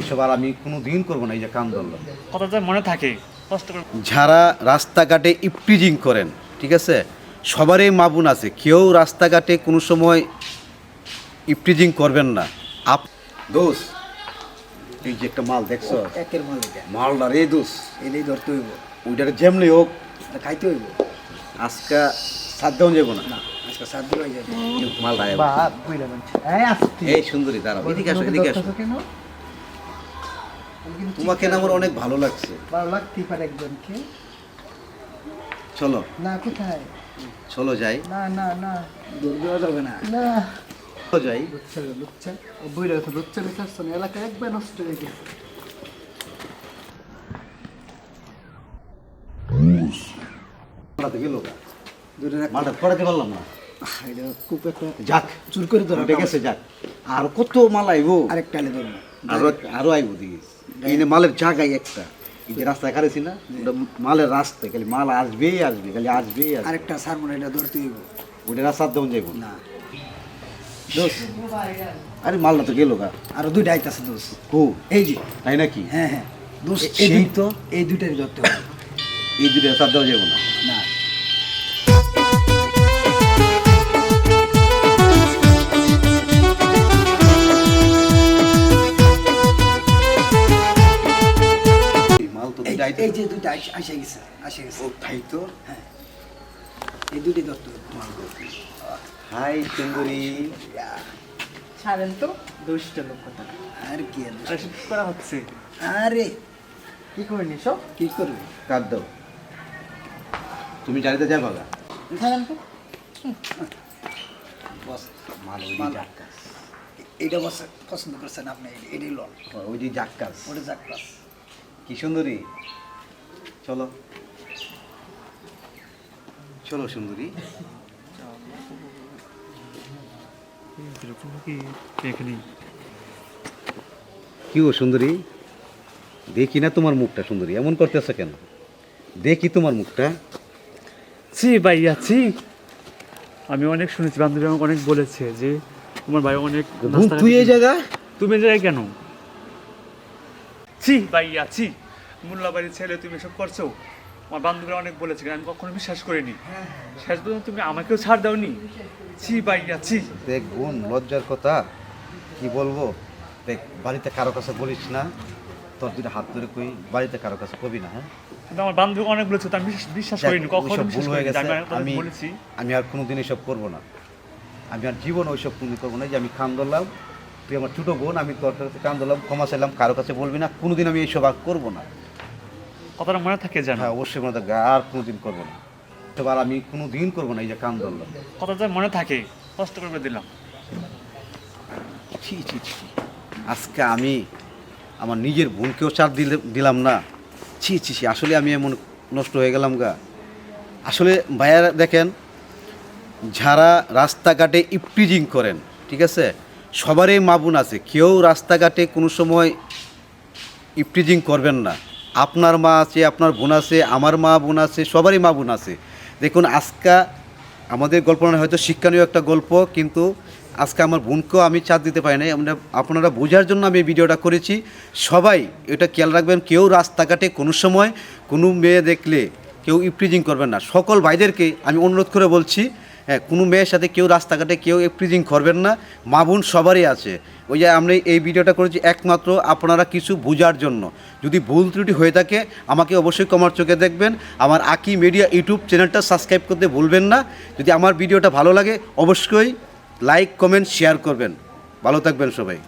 এসব আর আমি কোনো দিন করব না এই যে কান ধরলাম কথা মনে থাকে কষ্ট যারা রাস্তাঘাটে ইপটিজিং করেন ঠিক আছে? সবারই মাবুন আছে কেউ রাস্তাঘাটে কোনো সময় ইপটিজিং করবেন না। আপ দোষ এই যে একটা মাল দেখছ? একের মাল মালটা রে দোষ এটাই ধরতে হইব। ওইটার যেমনি হোক খাইতে হইব। আজকে সাত দেওয়া যাব না। না মানছি এই সুন্দরী দাঁড়াও এদিকে আসো এদিকে আসো। তোমাকে না আমার অনেক ভালো লাগছে। ভালো লাগতেই পারে একজনকে। চলো। না কোথায়? চলো যাই। না না না। দূর দেওয়া যাবে না। না। চলো যাই। ও বইরা তো আসছে না এলাকা একবার নষ্ট হয়ে গেছে। গেল রাখ। পারলাম না। খুব একটা যাক। চুর করে ধরো যাক। আর কত মাল আইবো আরেকটা আলে ধরবো আরও আরও আইবো দিস এই মালের জায়গায় একটা। এই যে রাস্তায় কারেছি না ওটা মালের রাস্তায় খালি মাল আসবেই আসবে খালি আসবেই আসবে। আরেকটা সারমোন এটা ধরতে হইব। ওটা রাস্তা দেওয়া যাইব না। দোষ? আরে মালটা তো গেল গা। আরও দুইটা আইতাছে দোষ। কো? এই যে। তাই নাকি? হ্যাঁ হ্যাঁ। দোষ এই তো। এই দুইটারই ধরতে হবে। এই দুটো রাস্তা দেওয়া যাইব না। না। এই দুটো এই যে দুইটা আইসা গেছে আসে গেছে। ও তাই তো? এই দুইটাই ধরতে হবে হাই সুন্দরী। ছাড়েন তো দুষ্ট লোক কথা। আর কি করা হচ্ছে? আরে। কি করিনি সব? কি করবে? কাট দাও। তুমি জানিতে যাবা গা ছাড়েন তো। বস মাল ওই। জাক্কাস এইটা বস পছন্দ করছেন আপনি এই- এটাই লন। ওই যে জাক্কাস ওটা যাক বাস কি সুন্দরী? চলো। চলো সুন্দরী। কি ও সুন্দরী? দেখি না তোমার মুখটা সুন্দরী। এমন করতেছে কেন? দেখি তোমার মুখটা। ছি ভাইয়া ছি। আমি অনেক শুনেছি বান্ধবী আমাকে অনেক বলেছে যে তোমার ভাই অনেক তুই এই জায়গা? তুমি এই জায়গায় কেন? ছি ভাইয়া ছি। মোল্লা বাড়ির ছেলে তুমি এসব করছ? আমার বান্ধবীরা অনেক বলেছে আমি কখনো বিশ্বাস করিনি। শেষ পর্যন্ত তুমি আমাকেও ছাড় দাওনি। ছি ভাইয়া ছি। দেখ বোন লজ্জার কথা। কি বলব? দেখ বাড়িতে কারও কাছে বলিস না। তোর দুটো হাত ধরে কই বাড়িতে কারও কাছে কবি না হ্যাঁ? আমার বান্ধবী অনেক বলেছে আমি বিশ্বাস- করিনি কখনো ভুল হয়ে গেছে। আমি আমি বলেছি। আমি আর কোনোদিন এসব করব না। আমি আর জীবন ওইসব কোনো করব না। যে আমি কান ধরলাম তুই আমার ছোটো বোন আমি তোর কাছে কান ধরলাম ক্ষমা চাইলাম কারও কাছে বলবি না কোনোদিন আমি এইসব আর করব না। কথাটা মনে থাকে জানো হ্যাঁ অবশ্যই মনে থাকবে আর কোনোদিন করব না। এবার আমি কোনো দিন করব না এই যে কান ধরলাম কথাটা মনে থাকে কষ্ট করে দিলাম। ছি ছি ছি আজকে আমি আমার নিজের বোনকেও চার দিলে দিলাম না। ছি ছি ছি আসলে আমি এমন নষ্ট হয়ে গেলাম গা। আসলে ভাইয়ারা দেখেন যারা রাস্তাঘাটে ইপটিজিং করেন ঠিক আছে? সবারই মা বোন আছে কেউ রাস্তাঘাটে কোনো সময় ইপটিজিং করবেন না। আপনার মা আছে, আপনার বোন আছে, আমার মা বোন আছে, সবারই মা বোন আছে। দেখুন, আজকা আমাদের গল্প না হয়তো শিক্ষণীয় একটা গল্প, কিন্তু আজকে আমার বোনকেও আমি চাপ দিতে পারি নাই। আপনারা বোঝার জন্য আমি ভিডিওটা করেছি। সবাই এটা খেয়াল রাখবেন, কেউ রাস্তাঘাটে কোনো সময় কোনো মেয়ে দেখলে কেউ ইপটিজিং করবেন না। সকল ভাইদেরকে আমি অনুরোধ করে বলছি হ্যাঁ কোনো মেয়ের সাথে কেউ রাস্তাঘাটে কেউ প্রিজিং করবেন না। মা বোন সবারই আছে। ওই যে আমরা এই ভিডিওটা করেছি একমাত্র আপনারা কিছু বোঝার জন্য। যদি ভুল ত্রুটি হয়ে থাকে, আমাকে অবশ্যই কমার চোখে দেখবেন। আমার আকি মিডিয়া ইউটিউব চ্যানেলটা সাবস্ক্রাইব করতে ভুলবেন না। যদি আমার ভিডিওটা ভালো লাগে, অবশ্যই লাইক কমেন্ট শেয়ার করবেন। ভালো থাকবেন সবাই।